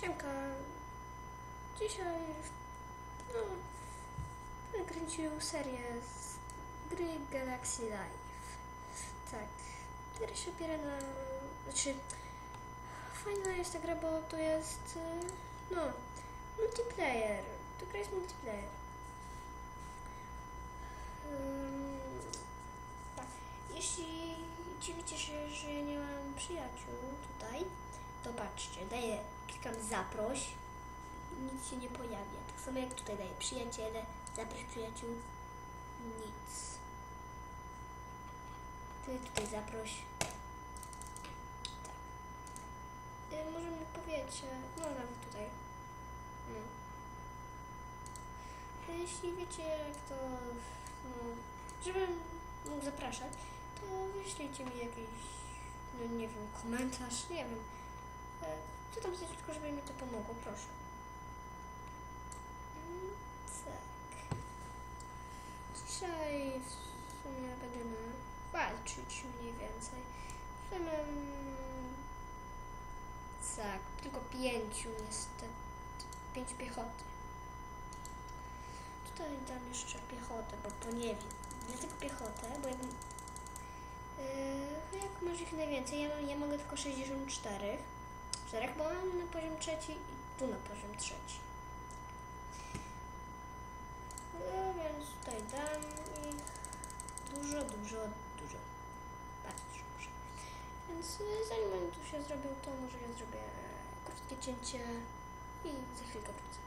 Siemka. Dzisiaj no, kręcił serię z gry Galaxy Live. Tak. Gra się opiera na... Znaczy, fajna jest ta gra, bo to jest, y, no, multiplayer. To gra jest multiplayer. Ym, tak. Jeśli dziwicie się, że nie mam przyjaciół tutaj, to patrzcie, daję, klikam zaproś, nic się nie pojawia. Tak samo jak tutaj daję przyjaciele, zaproś przyjaciół, nic. Ty tutaj zaproś. Tak. Y, może mi powiecie, no nawet tutaj. No. Jeśli wiecie jak to, no, żebym mógł zapraszać, to wyślijcie mi jakiś, no nie wiem, komentarz, nie wiem. E, Co tam tylko żeby mi to pomogło, proszę. Mm, Tak. Dzisiaj w sumie będziemy walczyć mniej więcej. Tutaj mam... Tak, tylko pięciu niestety. Pięć piechoty. Tutaj dam jeszcze piechotę, bo to nie wiem. Dlatego piechotę, bo jak, yy, jak masz ich najwięcej, ja, mam, ja mogę tylko 64. Czterech, bo mam na poziom trzeci i tu na poziom trzeci. No więc tutaj dam ich dużo, dużo, dużo. Bardzo dużo. Więc y, zanim on tu się zrobił, to może ja zrobię krótkie cięcie i za chwilkę wrócę.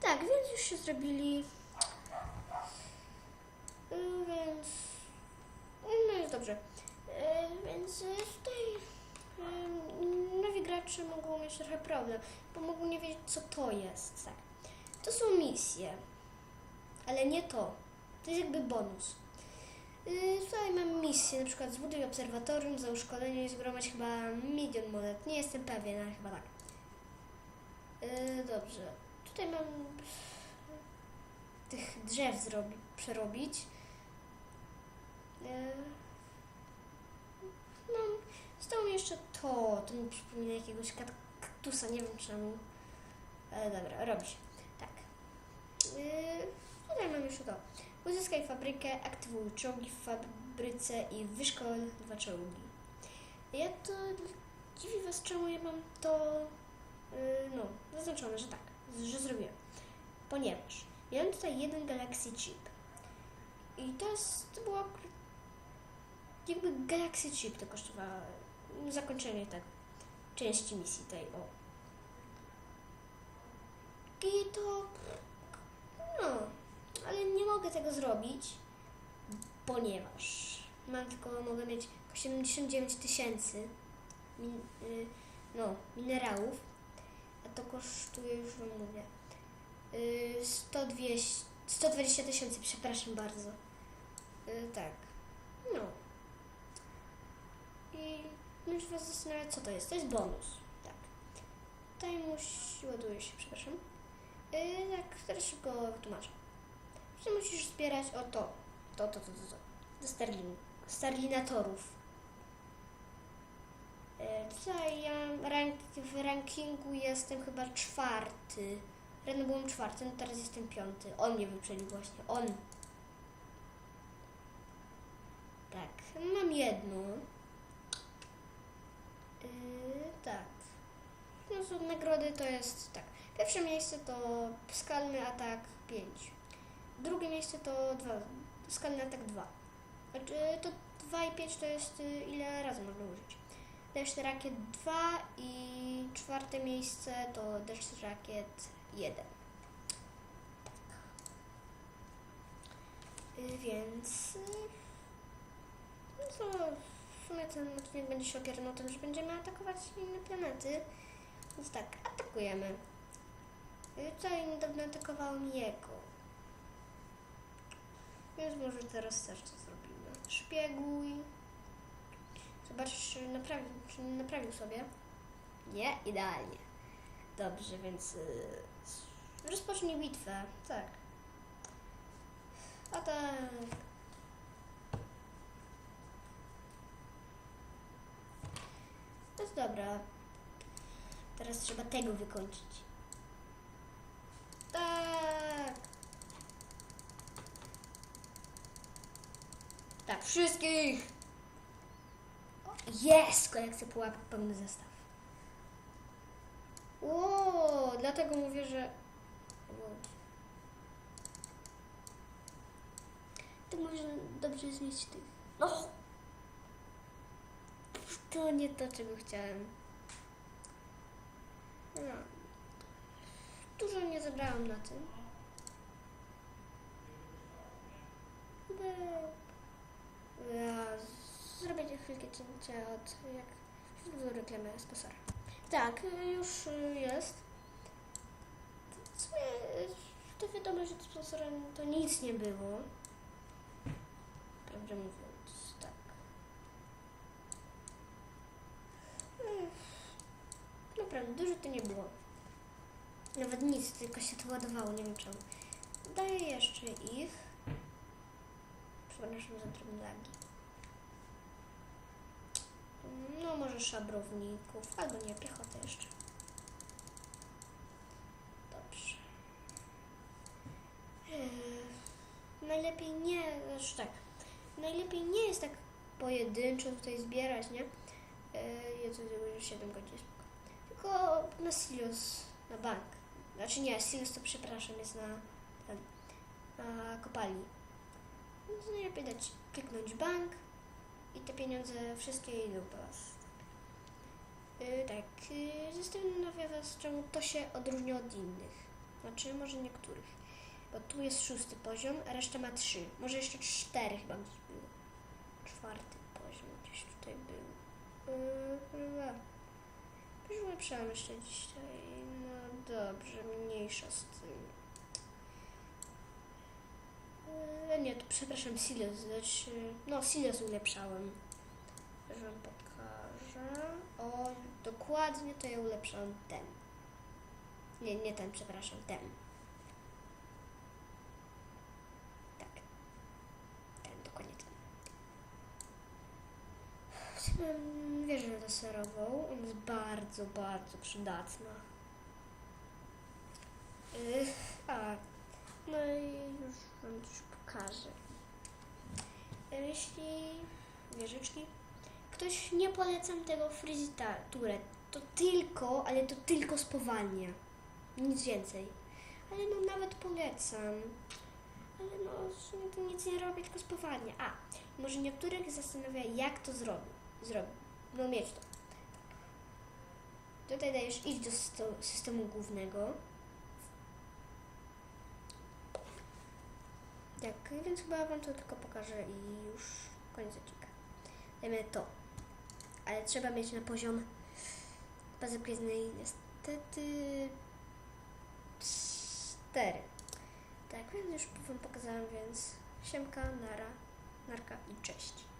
Tak, więc już się zrobili. Y, Więc. No jest dobrze. Y, Więc y, tutaj nowi gracze mogą mieć trochę problem, bo mogą nie wiedzieć, co to jest. Tak. To są misje, ale nie to. To jest jakby bonus. Y, Tutaj mam misję, na przykład zbuduj obserwatorium, za uszkolenie i zgromadź chyba milion monet. Nie jestem pewien, ale chyba tak. Y, Dobrze. Tutaj mam tych drzew zrobi, przerobić. Y, No, zostało mi jeszcze to. To mi przypomina jakiegoś kaktusa, nie wiem czemu. Ale dobra, robi się. Tak. Y, Tutaj mam jeszcze to. Uzyskaj fabrykę, aktywuj czołgi w fabryce i wyszkol dwa czołgi. Ja to dziwi Was, czemu ja mam to yy, no, zaznaczone, że tak, że zrobiłem. Ponieważ miałem tutaj jeden Galaxy Chip. I to jest, to akurat jakby Galaxy Chip to kosztowało zakończenie tak części misji tej, o. I to, no, ale nie mogę tego zrobić, ponieważ mam tylko, mogę mieć 79 tysięcy min, y, no, minerałów, a to kosztuje, już wam mówię, y, 100, 200, 120 tysięcy, przepraszam bardzo. Y, tak, no. Już was zastanawia, co to jest. To jest bonus, tak. Tutaj musi, ładuje się, przepraszam. Yy, tak, teraz szybko wytłumaczę. Że musisz zbierać o to, to, to, to, to, to. Do sterlin, sterlinatorów. Yy, tutaj ja rank, w rankingu jestem chyba czwarty. Rano byłem czwarty, no teraz jestem piąty. On mnie wyprzedził właśnie, on. Tak, mam jedno. Yy, tak. Nagrody to jest tak. Pierwsze miejsce to skalny atak 5. Drugie miejsce to 2. Skalny atak 2. Znaczy to 2 i 5 to jest y, ile razy można użyć. Deszcz rakiet 2 i czwarte miejsce to deszcz rakiet 1. Tak. Y, Więc y, no to w sumie ten odcinek będzie się opierał na tym, że będziemy atakować inne planety. Więc tak, atakujemy. Tutaj niedawno atakowałem jego. Więc może teraz też to zrobimy. Szpieguj. Zobacz, czy naprawił, czy naprawił sobie. Nie, idealnie. Dobrze, więc yy, rozpocznij bitwę. Tak. A tak. To jest dobra. Teraz trzeba tego wykończyć. Tak. Tak, wszystkich. Jest! Kolekcja pułapek, pełny zestaw. O, dlatego mówię, że... Tak mówię, że dobrze mieć tych. No! To nie to, czego chciałem. No. Dużo nie zebrałam na tym. Ja zrobię chwilkę cięcia od jak do reklamy sponsora. Tak, y, już y, jest. W y, to wiadomo, że sponsorem to nic nie było. Prawdę mówiąc, dużo to nie było. Nawet nic, tylko się to ładowało, nie wiem czemu. Daję jeszcze ich. Przepraszam za drobne lagi. No, może szabrowników, albo nie, piechotę jeszcze. Dobrze. Ech, Najlepiej nie, znaczy tak, najlepiej nie jest tak pojedynczo tutaj zbierać, nie? Yy, Jezu, już 7 godzin. Tylko na silos, na bank. Znaczy nie, silos to przepraszam, jest na, ten, na kopalni. Więc najlepiej dać, kliknąć bank i te pieniądze wszystkie idą po was. Yy, tak, yy, zastanawia was, czemu to się odróżnia od innych. Znaczy, może niektórych. Bo tu jest szósty poziom, a reszta ma trzy. Może jeszcze cztery chyba gdzieś było. Czwarty poziom gdzieś tutaj był. Yy, ulepszałam jeszcze dzisiaj. No dobrze, mniejsza z tym. Yy, nie, to przepraszam, silos. Znaczy, no, silos ulepszałem. Wam pokażę. O, dokładnie to ja ulepszałam ten. Nie, nie ten, przepraszam, ten. Tak. Ten, dokładnie ten. Laserową. Ona jest bardzo, bardzo przydatna. Yy, a, no i już wam coś pokażę. Jeśli wieżyczki, ktoś nie polecam tego Frizita Ture, to tylko, ale to tylko spowalnia. Nic więcej. Ale no nawet polecam. Ale no w sumie to nic nie robi, tylko spowalnia. A, może niektórych zastanawia, jak to zrobić. Zrobić. No mieć to. Tutaj dajesz iść do systemu głównego. Tak, więc chyba wam to tylko pokażę i już koniec odcinka. Dajmy to. Ale trzeba mieć na poziom bazy gwiezdnej niestety cztery. Tak, więc już wam pokazałem, więc siemka, nara, narka i cześć.